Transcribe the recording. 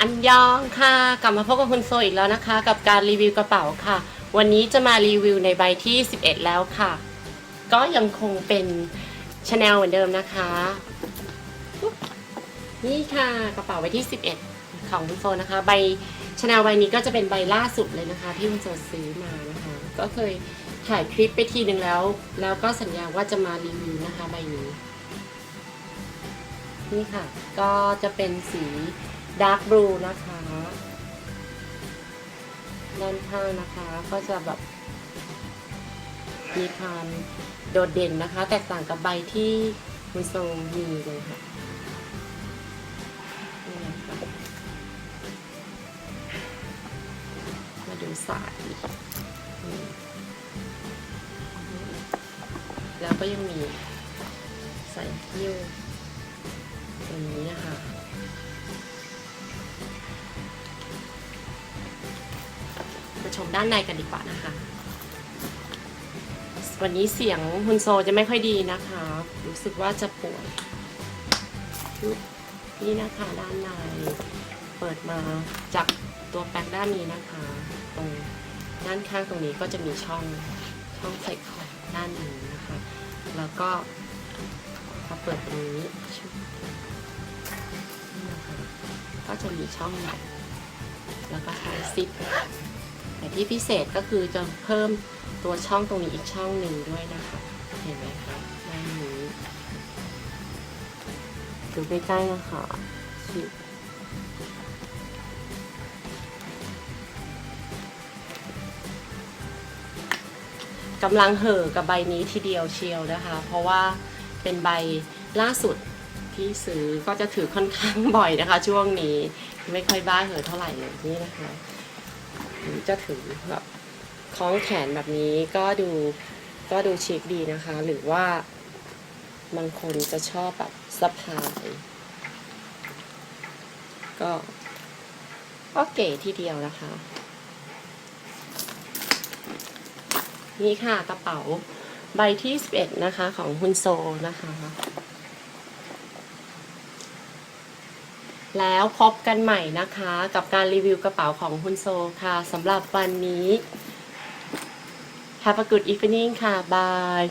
อันยองค่ะ กลับมาพบกับคุณโซอีกแล้วนะคะ กับการรีวิวกระเป๋าค่ะ วันนี้จะมารีวิวในใบที่ 11 แล้วค่ะ ก็ยังคงเป็นชาแนลเหมือนเดิมนะคะ นี่ค่ะกระเป๋าใบที่ 11 ของคุณโซนะคะ ใบชาแนลใบนี้ก็จะเป็นใบล่าสุดเลยนะคะ ที่คุณโซซื้อมานะคะ ก็เคยถ่ายคลิปไปทีหนึ่งแล้ว แล้วก็สัญญาว่าจะมารีวิวนะคะใบนี้ นี่ค่ะ ก็จะเป็นสีดาร์กบลูนะคะ ด้านข้างนะคะก็จะแบบมีความโดดเด่นนะคะ แตกต่างกับใบที่คุโซมีเลยค่ะมาดูสายแล้วก็ยังมีใส่คิ้ว รงนี้นะคะมาชมด้านในกันดีกว่านะคะ วันนี้เสียงฮุนโซจะไม่ค่อยดีนะคะ รู้สึกว่าจะปวดนี่นะคะด้านในเปิดมาจากตัวแปลกด้านนี้นะคะตรงด้านข้างตรงนี้ก็จะมีช่องช่องใส่ของด้านนี้นะคะ แล้วก็พอเปิดตรงนี้ ก็จะมีช่องใหม่แล้วก็ใช้ซิปแต่ที่พิเศษก็คือจะเพิ่มตัวช่องตรงนี้อีกช่องหนึ่งด้วยนะคะ เห็นไหมคะด้านนี้ดูใกล้ๆนะคะชิปกำลังเห่อกับใบนี้ทีเดียวเชียวนะคะ เพราะว่าเป็นใบล่าสุด ที่ซื้อก็จะถือค่อนข้างบ่อยนะคะ ช่วงนี้ไม่ค่อยบ้าเหอะเท่าไหร่เลยนี่นะคะจะถือแบบคล้องแขนแบบนี้ก็ดูก็ดูชิคดีนะคะ หรือว่าบางคนจะชอบแบบสะพายก็ก็เก๋ทีเดียวนะคะ นี่ค่ะกระเป๋าใบที่ 11 นะคะ ของฮุนโซนะคะ แล้วพบกันใหม่นะคะ กับการรีวิวกระเป๋าของฮุนโซค่ะสำหรับวันนี้ Have a good evening ค่ะ บาย